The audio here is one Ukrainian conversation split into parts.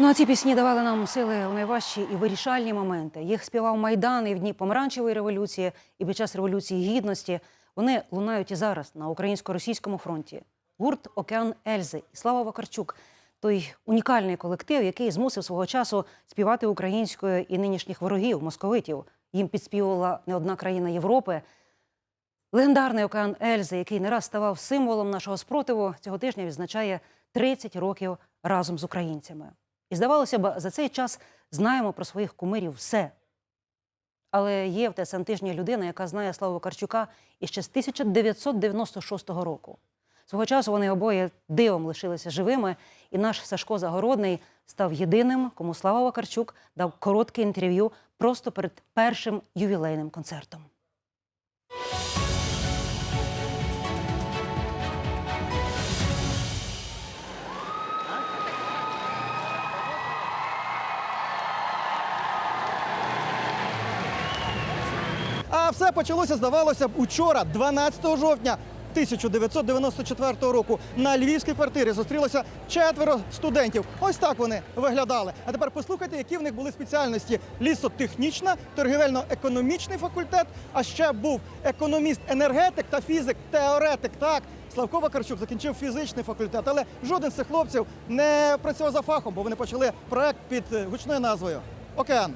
Ну а ці пісні давали нам сили у найважчі і вирішальні моменти. Їх співав Майдан і в дні помаранчевої революції, і під час революції гідності. Вони лунають і зараз на українсько-російському фронті. Гурт Океан Ельзи і Слава Вакарчук той унікальний колектив, який змусив свого часу співати українською і нинішніх ворогів, московитів. Їм підспівувала не одна країна Європи. Легендарний океан Ельзи, який не раз ставав символом нашого спротиву, цього тижня відзначає 30 років разом з українцями. І здавалося б, за цей час знаємо про своїх кумирів все. Але є в ТСН тижні людина, яка знає Славу Карчука іще з 1996 року. Свого часу вони обоє дивом лишилися живими, і наш Сашко Загородний став єдиним, кому Слава Вакарчук дав коротке інтерв'ю просто перед першим ювілейним концертом. А все почалося, здавалося б, учора, 12 жовтня 1994 року. На львівській квартирі зустрілося четверо студентів. Ось так вони виглядали. А тепер послухайте, які в них були спеціальності: лісотехнічна, торгівельно-економічний факультет. А ще був економіст-енергетик та фізик-теоретик. Так, Славко Вакарчук закінчив фізичний факультет, але жоден з цих хлопців не працював за фахом, бо вони почали проект під гучною назвою Океан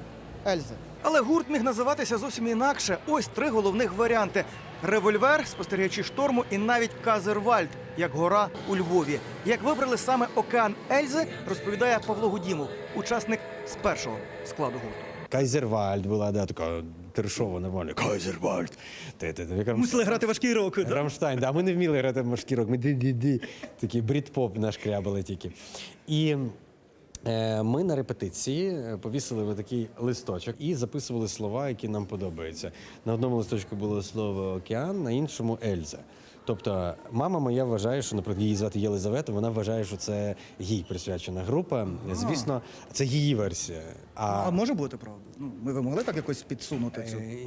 Ельзи. Але гурт міг називатися зовсім інакше. Ось три головних варіанти: револьвер, спостерігачі шторму і навіть Казервальд, як гора у Львові. Як вибрали саме океан Ельзи, розповідає Павло Гудімов, учасник з першого складу гурту. Кайзервальд була, да, така трешова, нормальна. Кайзервальд. Ти, ти, Мусили грати важкий рок. Рамштайн, да, ми не вміли грати в морський рок, ми ді-ді-ді. Такий брід-поп наш крябали тільки. І ми на репетиції е, повісили такий листочок і записували слова, які нам подобаються. На одному листочку було слово океан, на іншому Ельза. Тобто, мама моя вважає, що, наприклад, її звати Єлизавета, вона вважає, що це їй присвячена група. Звісно, це її версія. А може бути правда? Ну, ми ви могли так якось підсунути цю. Е,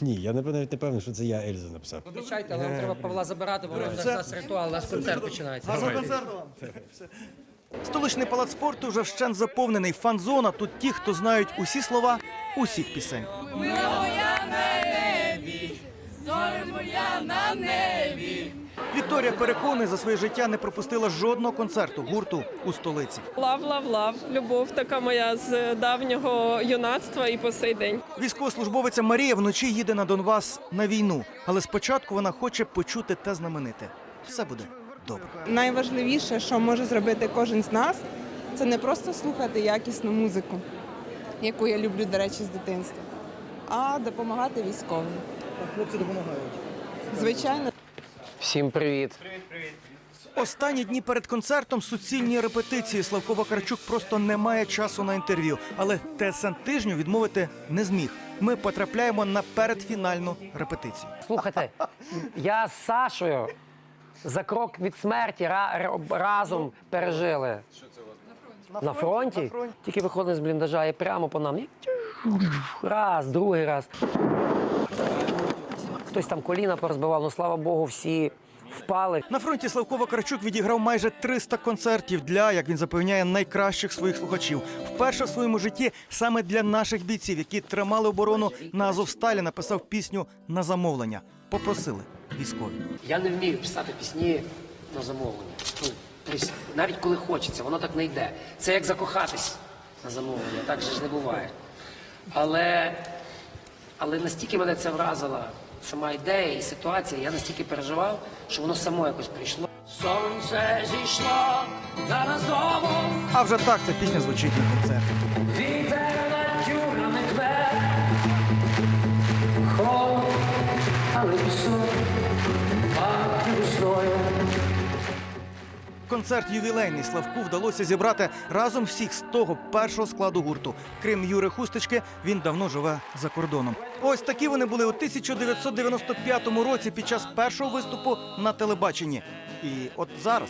Ні, я не- навіть не певний, що це я Ельзу написав. Вибачайте, але нам треба Павла забирати, бо у нас зараз ритуал, у нас концерт починається. Столичний палац спорту вже вщент заповнений. Фан-зона. Тут ті, хто знають усі слова усіх пісень. Вікторія переконує, за своє життя не пропустила жодного концерту гурту у столиці. Лав, лав, лав. Любов така моя з давнього юнацтва і по сей день. Військовослужбовиця Марія вночі їде на Донбас на війну, але спочатку вона хоче почути те знамените. Все буде добре. найважливіше, що може зробити кожен з нас, це не просто слухати якісну музику, яку я люблю, до речі, з дитинства, а допомагати військовим. Хлопці допомагають. Звичайно, Всім привіт. Останні дні перед концертом суцільні репетиції. Славко Вакарчук просто не має часу на інтерв'ю. Але ТСН тижню відмовити не зміг. Ми потрапляємо на передфінальну репетицію. Слухайте, я з Сашою за крок від смерті ра- ра- разом пережили. На фронті? Тільки виходили з бліндажа і прямо по нам. І Раз, другий раз. Хтось там коліна порозбивав, ну слава Богу, всі впали. На фронті Славко Вакарчук відіграв майже 300 концертів для, як він запевняє, найкращих своїх слухачів. Вперше в своєму житті саме для наших бійців, які тримали оборону на Азовсталі, написав пісню на замовлення. Попросили військові. Я не вмію писати пісні на замовлення. Ну, тобто, навіть коли хочеться, воно так не йде. Це як закохатись на замовлення, так же ж не буває. Але, але настільки мене це вразила сама ідея і ситуація, я настільки переживав, що воно само якось прийшло. Сонце зійшло на назову, А вже так ця пісня звучить на концерті. Концерт ювілейний Славку вдалося зібрати разом всіх з того першого складу гурту. Крім Юри Хустички, він давно живе за кордоном. Ось такі вони були у 1995 році під час першого виступу на телебаченні. І от зараз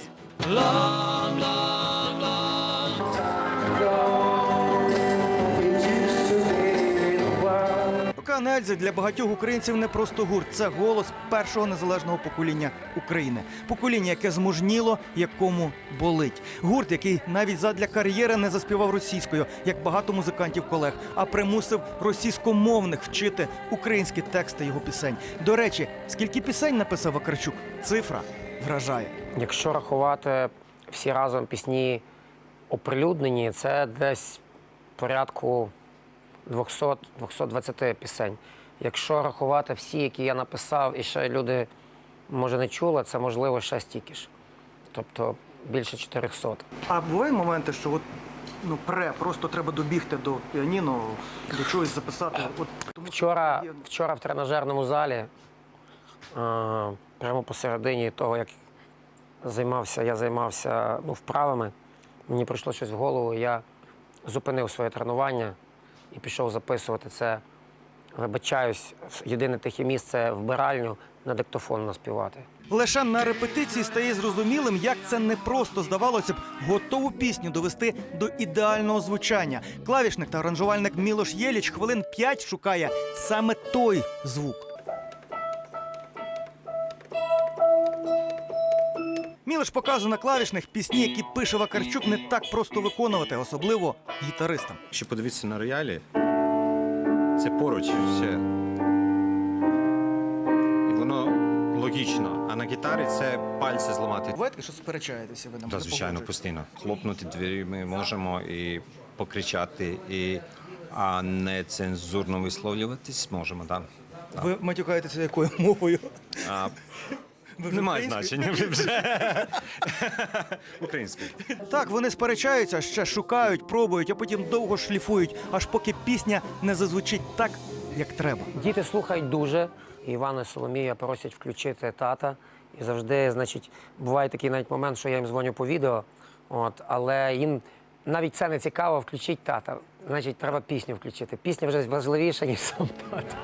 Ельзи для багатьох українців не просто гурт, це голос першого незалежного покоління України. Покоління, яке змужніло, якому болить. Гурт, який навіть задля кар'єри не заспівав російською, як багато музикантів колег, а примусив російськомовних вчити українські тексти його пісень. До речі, скільки пісень написав Вакарчук? Цифра вражає. Якщо рахувати всі разом пісні оприлюднені, це десь порядку 200-220 пісень. Якщо рахувати всі, які я написав, і ще люди, може, не чули, це можливо ще стільки ж. Тобто більше 400. А бувають моменти, що от ну пре, просто треба добігти до піаніно, до чогось записати. От тому Вчора, є- вчора в тренажерному залі, е, прямо посередині того, як займався, я займався ну, вправами, мені прийшло щось в голову, я зупинив своє тренування і пішов записувати це. Вибачаюсь, єдине тихе місце вбиральню на диктофон наспівати. Лише на репетиції стає зрозумілим, як це не просто здавалося б готову пісню довести до ідеального звучання. Клавішник та аранжувальник Мілош Єліч хвилин п'ять шукає саме той звук. Мілош показує на клавішних пісні, які пише Вакарчук, не так просто виконувати, особливо гітаристам. Якщо подивитися на роялі, це поруч все. І воно логічно. А на гітарі це пальці зламати. Буваєте, що сперечаєтеся ви нам? Та, звичайно, постійно. Хлопнути двері ми можемо і покричати, і а не цензурно висловлюватись можемо, так. Ви матюкаєтеся якою мовою? А, немає значення. ви вже. Українською. Так, вони сперечаються, ще шукають, пробують, а потім довго шліфують, аж поки пісня не зазвучить так, як треба. Діти слухають дуже. Івана і Соломія просять включити тата. І завжди, значить, буває такий навіть момент, що я їм дзвоню по відео, от, але їм навіть це не цікаво, включіть тата. Значить, треба пісню включити. Пісня вже важливіша, ніж сам тато.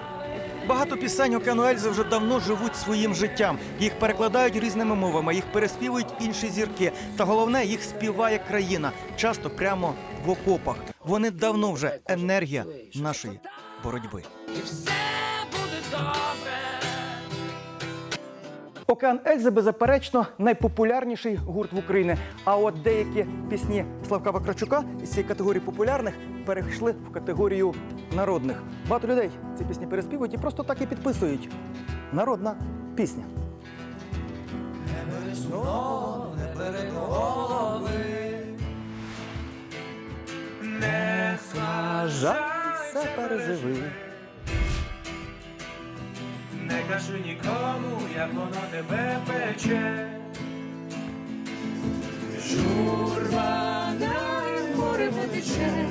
Багато пісень Океану Ельзи вже давно живуть своїм життям. Їх перекладають різними мовами, їх переспівують інші зірки. Та головне, їх співає країна, часто прямо в окопах. Вони давно вже енергія нашої боротьби. Океан Ельзи, беззаперечно, найпопулярніший гурт в Україні. А от деякі пісні Славка Вакрачука із цієї категорії популярних перейшли в категорію народних. Багато людей ці пісні переспівують і просто так і підписують. Народна пісня. Не все переживи. Кажи нікому, як воно тебе пече. Журба на море потече,